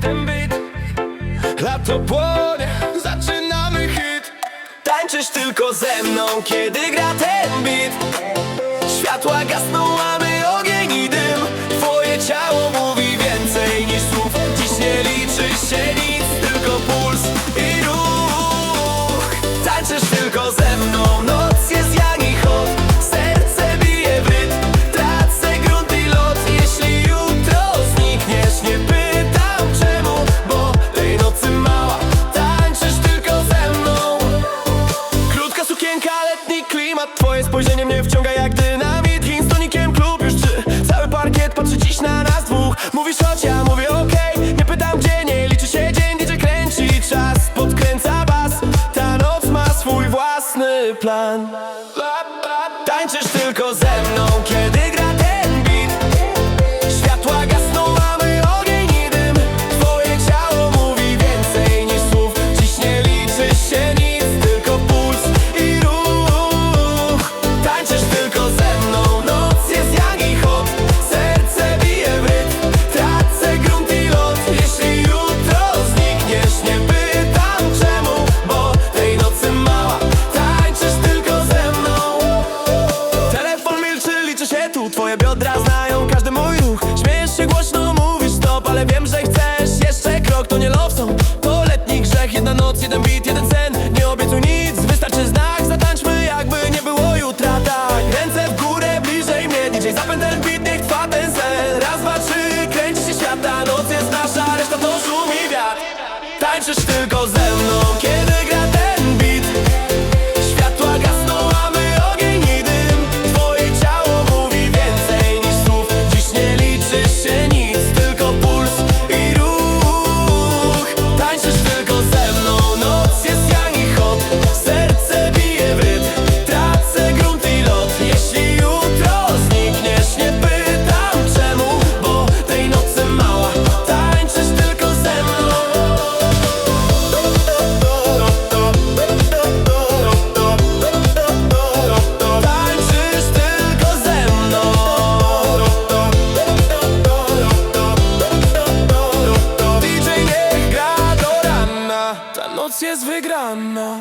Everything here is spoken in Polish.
ten beat Lato płonie, zaczynamy hit. Tańczysz tylko ze mną, kiedy gra ten beat. Światła gasną, klimat Twoje spojrzenie mnie wciąga jak dynamit. Gin z tonikiem, klub już trzy. Cały parkiet patrzy dziś na nas dwóch. Mówisz chodź, ja mówię okej. Nie pytam gdzie, nie liczy się dzień. DJ kręci czas, podkręca bas. Ta noc ma swój własny plan. Tańczysz tylko ze mną, kiedy gra Noc, jeden beat, jeden sen. Nie obiecuj nic, wystarczy znak. Zatańczmy jakby nie było jutra. Tak, ręce w górę, bliżej mnie. DJ zapęd ten niech trwa ten sen. Raz, dwa, trzy, kręci się świat Ta noc jest nasza, reszta to szumi wiatr. Tańczysz tylko ze mną, kiedy Ta noc jest wygrana